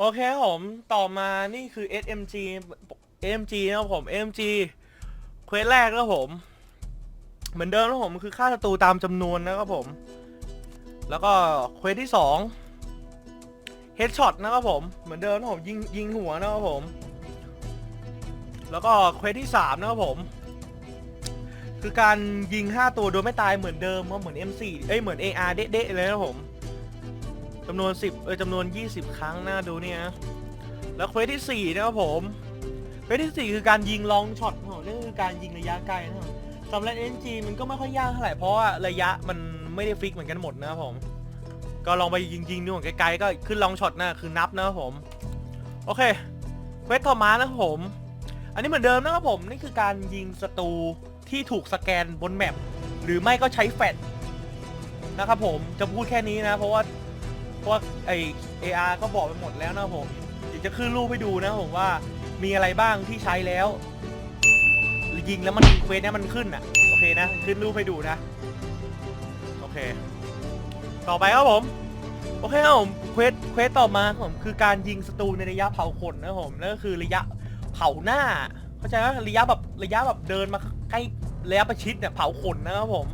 โอเคครับผม ต่อมานี่คือ SMG SMG นะครับผม SMG เควสแรกนะครับผม เหมือนเดิมนะครับผมคือฆ่าศัตรูตามจำนวนนะครับผม แล้วก็เควสที่สองเฮดช็อตนะครับผม เหมือนเดิมนะผมยิงยิงหัวนะครับผม แล้วก็เควสที่สามนะครับผม คือการยิง5ตัวโดยไม่ตายเหมือนเดิมครับเหมือน M4 เอ้ยเหมือน AR เด๊ะๆเลยนะครับผม จำนวน 10 เออจำนวน 20 ครั้งน่าดูเนี่ยนะแล้วเควสที่ 4 นะครับผมเควสที่ 4 คือการยิงลองช็อตของนี่คือการยิงระยะไกลนะครับสำหรับ NG มันก็ไม่ค่อยยากเท่าไหร่เพราะว่าระยะมันไม่ได้ฟิกเหมือนกันหมดนะครับผม ก็ลองไปยิงยิงๆดูของไกลๆก็ขึ้นลองช็อตนะคือนับนะครับผม โอเคเควสต่อมานะครับผม อันนี้เหมือนเดิมนะครับผมนี่คือการยิงศัตรูที่ถูกสแกนบนแมปหรือไม่ก็ใช้แฟลชนะครับผมจะพูดแค่นี้นะเพราะว่า ราะว่าไอเออาร์ก็บอกไปหมดแล้วนะผมเดี๋ยวจะขึ้นรูปให้ดูนะผมว่ามีอะไรบ้างที่ใช้แล้ว ยิงแล้วมันเควสเนี่ยมันขึ้นอะโอเคนะ ขึ้นรูปให้ดูนะ โอเค ต่อไปครับผม โอเคครับผมเควสเควสต่อมาครับผมคือการยิงศัตรูในระยะเผาขนนะครับผมนั่นก็คือระยะเผาหน้า เข้าใจไหมระยะแบบระยะแบบเดินมาใกล้ระยะประชิดเนี่ยเผาขนนะครับผม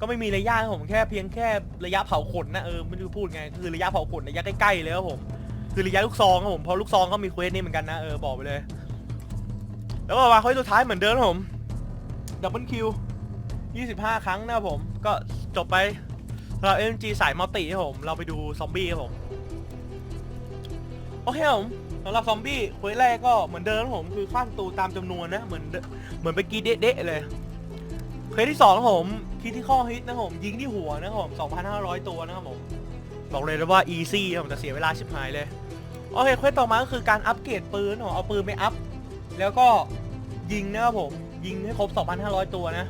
ก็ไม่มีระยะครับผมแค่เพียงแค่ระยะเผาขนนะเออไม่รู้พูดไงคือระยะเผาขนระยะใกล้ๆเลยครับผมคือระยะลูกซองครับผมเพราะลูกซองก็มีเควสนี้เหมือนกันนะเออบอกไปเลย แล้วก็วางเควสสุดท้ายเหมือนเดิมครับผมดับเบิลคิว25 ครั้งนะครับผม ก็จบไปสำหรับ MG สายมัลติครับผมเราไปดูซอมบี้ครับผมโอเคครับผมสำหรับซอมบี้เควสแรกก็เหมือนเดิมครับผมคือฆ่าศัตรูตามจำนวนนะเหมือนเหมือนเมื่อกี้เด๊ะเลยเควสที่สองครับผม คิดที่ข้อฮิตนะครับผมยิงที่หัวนะครับผม2,500 ตัวนะครับผมบอกเลยนะว่า easy ครับผมแต่เสียเวลาชิบหายเลยโอเคเควสต่อมาก็คือการอัปเกรดปืนผมเอาปืนไปอัพแล้วก็ยิงนะครับผมยิงให้ครบ 2,500 ตัวนะ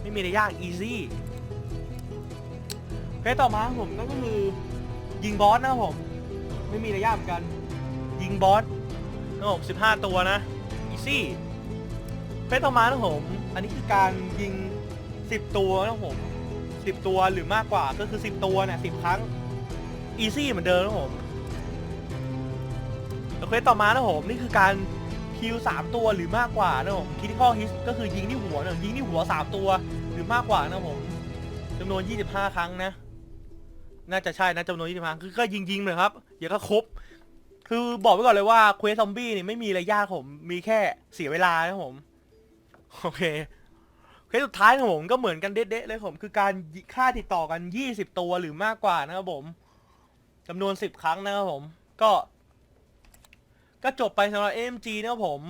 ไม่มีอะไรยาก easy เควสต่อมาผมนั่นก็คือยิงบอสนะครับผมไม่มีอะไรยากเหมือนกัน ยิงบอสนะครับผม15 ตัวนะ easy เฟสต่อมานะครับผม อันนี้คือการยิง 10ตัวนะผม10ตัวหรือมากกว่าก็คือ10ตัวเนี่ย10ครั้งอีซี่เหมือนเดิมนะผมแล้วเควสต่อมานะผมนี่คือการคิว3ตัวหรือมากกว่านะผมคิดข้อฮิตก็คือยิงที่หัวนะยิงที่หัว3ตัวหรือมากกว่านะผมจำนวน25ครั้งนะ น่าจะใช่นะจำนวน25ครั้งคือก็ยิงยิงๆเลยครับอย่าก็ครบ คือบอกไว้ก่อนเลยว่าเควสซอมบี้นี่ไม่มีอะไรยากผมมีแค่เสียเวลานะผมโอเค เคสสุดท้ายของผมก็เหมือนกันเด๊ะๆเลยผมคือการฆ่าติดต่อกัน 20 ตัวหรือมากกว่านะครับผมจำนวน 10 ครั้งนะครับผม ก็ ก็จบไปสำหรับ AMG นะครับผม